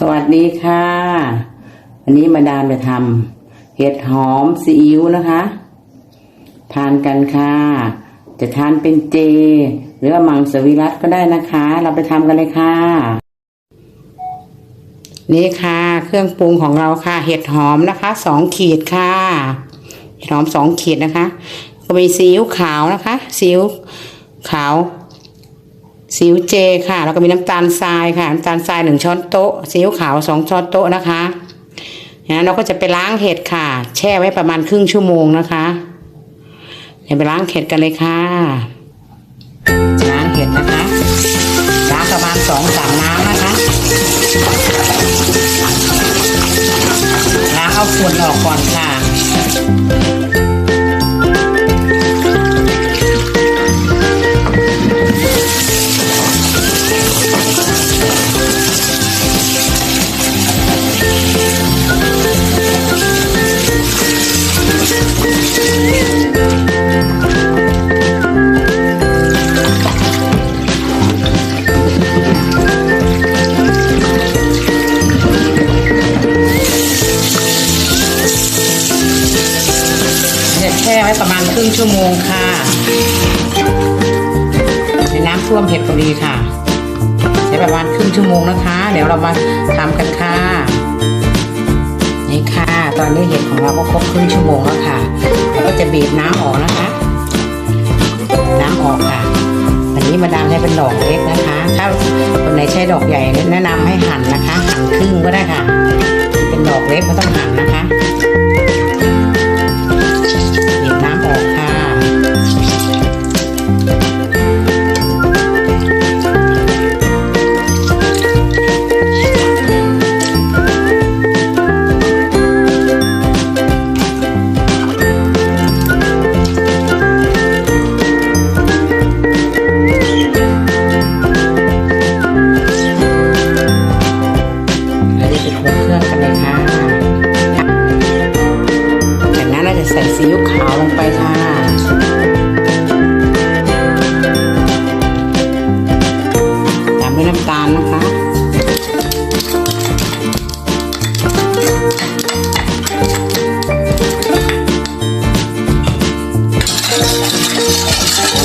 สวัสดีค่ะ วันนี้มาดามจะทำเห็ดหอมซีอิ๊วนะคะ ทานกันค่ะ จะทานเป็นเจ หรือว่ามังสวิรัตก็ได้นะคะ เราไปทำกันเลยค่ะ นี่ค่ะ เครื่องปรุงของเราค่ะ เห็ดหอมนะคะสองขีดค่ะ เห็ดหอมสองขีดนะคะ ก็มีซีอิ๊วขาวนะคะซีอิ๊วขาว ซีอิ๊วเจค่ะ แล้วก็มีน้ำตาลทรายค่ะน้ำตาลทรายหนึ่งช้อนโต๊ะซีอิ๊วขาวสองช้อนโต๊ะนะคะนะเราก็จะไปล้างเห็ดค่ะ แช่ไว้ประมาณครึ่งชั่วโมงนะคะเดี๋ยวไปล้างเห็ดกันเลยค่ะล้างเห็ดนะคะล้างประมาณสองสามน้ำนะคะล้างเอาฝุ่นออกก่อนค่ะ ไว้ประมาณครึ่งชั่วโมงค่ะในน้ำท่วมเห็ดพอดีค่ะใช้ประมาณครึ่งชั่วโมงนะคะ เดี๋ยวเรามาทำกันค่ะนี่ค่ะ ตอนนี้เห็ดของเราก็ครบครึ่งชั่วโมงแล้วค่ะเราก็จะบีบน้ำออกนะคะ น้ำออกค่ะอันนี้มาดามใช้เป็นดอกเล็กนะคะ ถ้าคนไหนใช้ดอกใหญ่แนะนำให้หั่นนะคะ หั่นครึ่งก็ได้ค่ะ เป็นดอกเล็กก็ต้องหั่นนะคะำตาลนะคะ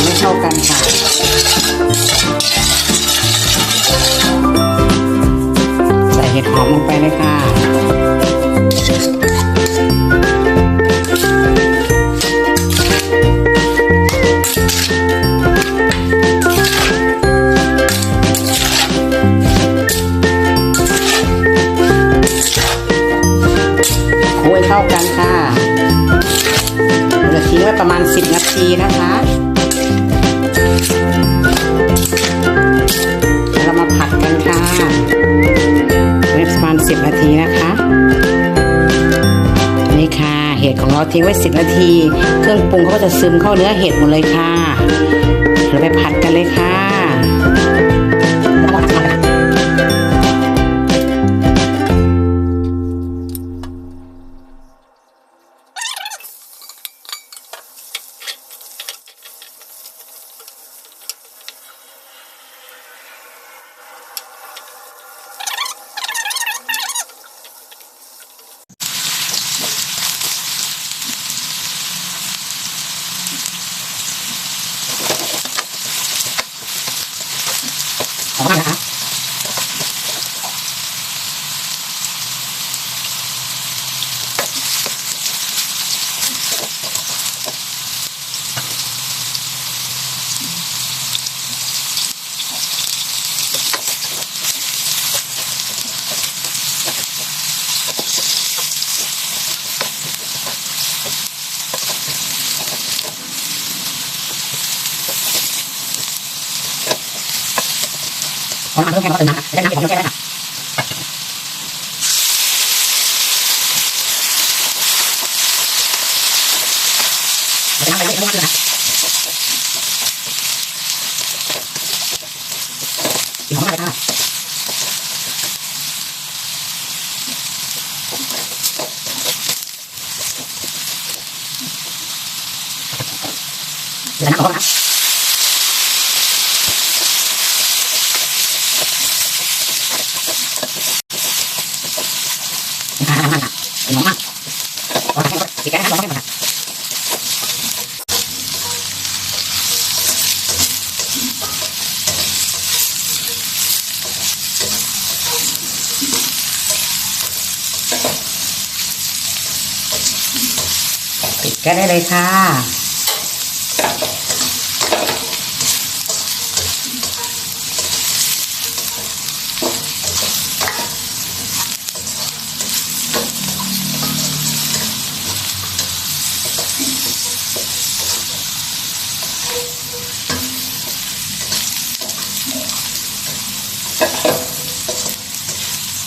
ไม่เข้ากันค่ะใส่เห็ดหอมลงไปเลยค่ะ เข้ากันค่ะเราจะทิ้งไว้ประมาณ 10 นาทีนะคะแล้วเรามาผัดกันค่ะไว้ประมาณ 10 นาทีนะคะ นี่ค่ะเห็ดของเราทิ้งไว้ 10 นาที เครื่องปรุงเขาก็จะซึมเข้าเนื้อเห็ดหมดเลยค่ะ เราไปผัดกันเลยค่ะ ของน้ำเพิ่มแค่ก็เติมน้ำค่ะจะได้น้ำเห็ดหอมเราแช่ได้ค่ะเดี๋ยวน้ำไปแล้วเดี๋ยวน้ำเพิ่มนะคะสีหอมมากเลยค่ะเดี๋ยวน้ำออกนะคะ หอมมาก ปิดกันนะครับลองให้มาปิดแก๊สได้เลยค่ะ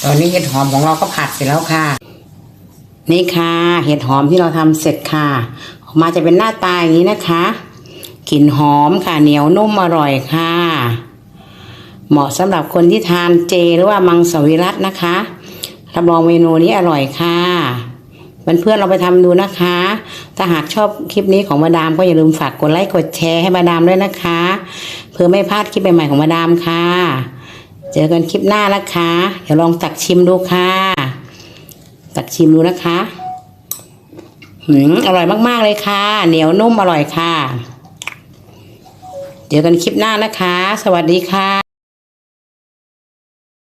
ตอนนี้เห็ดหอมของเราก็ผัดเสร็จแล้วค่ะ นี่ค่ะ เห็ดหอมที่เราทำเสร็จค่ะ ออกมาจะเป็นหน้าตาอย่างนี้นะคะกลิ่นหอมค่ะเหนียวนุ่มอร่อยค่ะ เหมาะสำหรับคนที่ทานเจหรือว่ามังสวิรัตนะคะรับรองเมนูนี้อร่อยค่ะเพื่อนๆเราไปทำดูนะคะ ถ้าหากชอบคลิปนี้ของมาดามก็อย่าลืมฝากกดไลค์กดแชร์ให้มาดามด้วยนะคะ เพื่อไม่พลาดคลิปใหม่ๆของมาดามค่ะ เจอกันคลิปหน้านะคะ เดี๋ยวลองตักชิมดูค่ะ ตักชิมดูนะคะหืมอร่อยมาก ๆ เลยค่ะ เหนียวนุ่มอร่อยค่ะ เจอกันคลิปหน้านะคะ สวัสดีค่ะ